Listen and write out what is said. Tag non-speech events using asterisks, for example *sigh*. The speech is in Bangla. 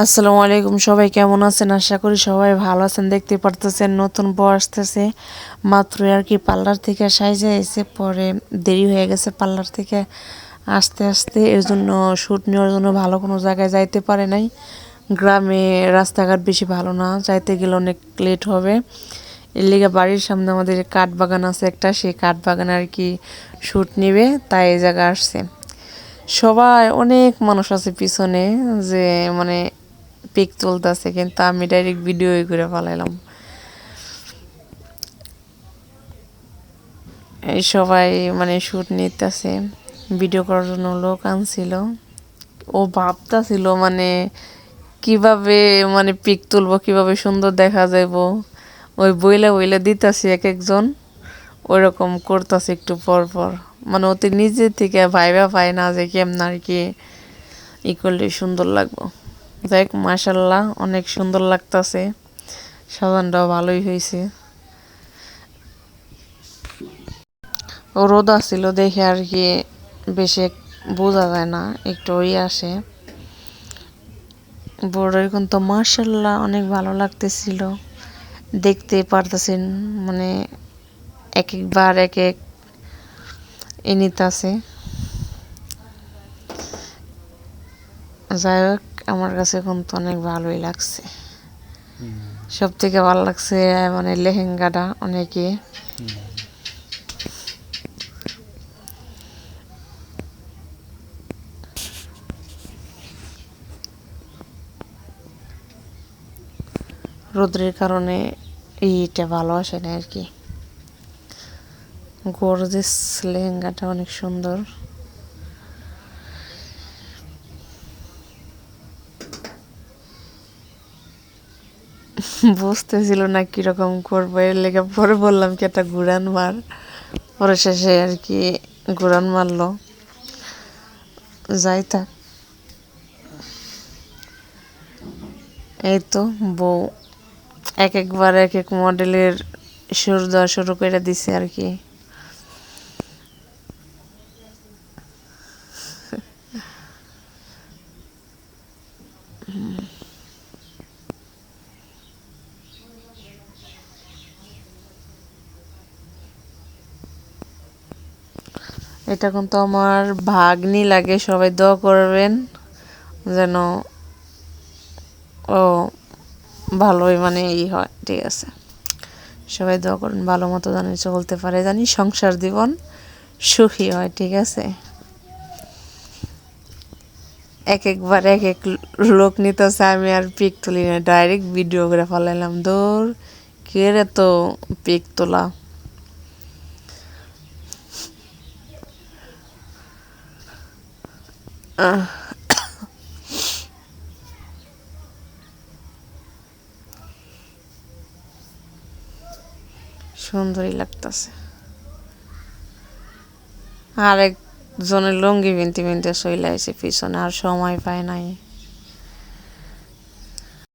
আসসালামু আলাইকুম, সবাই কেমন আছেন? আশা করি সবাই ভালো আছেন, দেখতে পারতেছেন, নতুন বউ আসতেছে। মাত্র আর কি পার্লার থেকে সাইজে এসে পরে দেরি হয়ে গেছে পার্লার থেকে আসতে আসতে। এর জন্য শ্যুট নেওয়ার জন্য ভালো কোনো জায়গায় যাইতে পারে নাই। গ্রামে রাস্তাঘাট বেশি ভালো না, যাইতে গেলে অনেক লেট হবে। এর লিগে বাড়ির সামনে আমাদের কাঠ বাগান আছে একটা, সেই কাঠ বাগানে আর কি শ্যুট নেবে, তাই এই জায়গা আসছে। সবাই অনেক মানুষ আছে পিছনে, যে মানে পিক তুলতেছে কিন্তু আমি ডাইরেক্ট ভিডিওই করে ফেলাইলাম। এই সবাই মানে শ্যুট নিতেছে ভিডিও করার জন্য লোক আনছিল। ও ভাবতাছিল মানে কীভাবে মানে পিক তুলবো, কীভাবে সুন্দর দেখা যাইব। ওই বইলে বইলে দিতাছি এক একজন, ওইরকম করতেছে একটু পর পর। মানে ওতে নিজে থেকে ভাইবা পায় না যে কেমন আর কি ই করলে সুন্দর লাগবো। যাই মাসাল্লাহ অনেক সুন্দর লাগতাছে। সাজানটাও ভালোই হয়েছে। রোদ আসছিল দেখে আর কি বেশি বোঝা যায় না, একটু ওই আসে। বোর্ডের কিন্তু মার্শাল্লাহ অনেক ভালো লাগতেছিল। দেখতে পারতেছেন মানে এক একবার এক এক এনিতাছে যাই হোক আমার কাছে কিন্তু অনেক ভালোই লাগছে। সব থেকে ভালো লাগছে মানে লেহেঙ্গাটা অনেকে। রোদ্রের কারণে এইটা ভালো আসে না আর কি। গরজেস লেহেঙ্গাটা অনেক সুন্দর। বুঝতেছিল না কীরকম করব। এর লেগে পরে বললাম কি, একটা ঘুরান মার। পরে শেষে আর কি ঘুরান মারলো। যাই থাক। এই তো বউ এক একবার এক এক মডেলের সুর দেওয়া শুরু করে দিছে আর কি। এটা কিন্তু আমার ভাগ্নি লাগে, সবাই দোয়া করবেন যেন ও ভালোই মানে ই হয়, ঠিক আছে। সবাই দোয়া করেন, ভালো মতো জানি চলতে পারে, জানি সংসার জীবন সুখী হয়, ঠিক আছে। এক একবার এক এক লোক নিতেছে, আমি আর পিক তুলি না, ডাইরেক্ট ভিডিও করে ফেলাইলাম, দৌড়, কে তো পিক তোলা? *coughs* সুন্দরই লাগতেছে। আরেকজনের লুঙ্গি বিনতে বিনতে শৈলা এসে পিছনে আর সময় পায় নাই।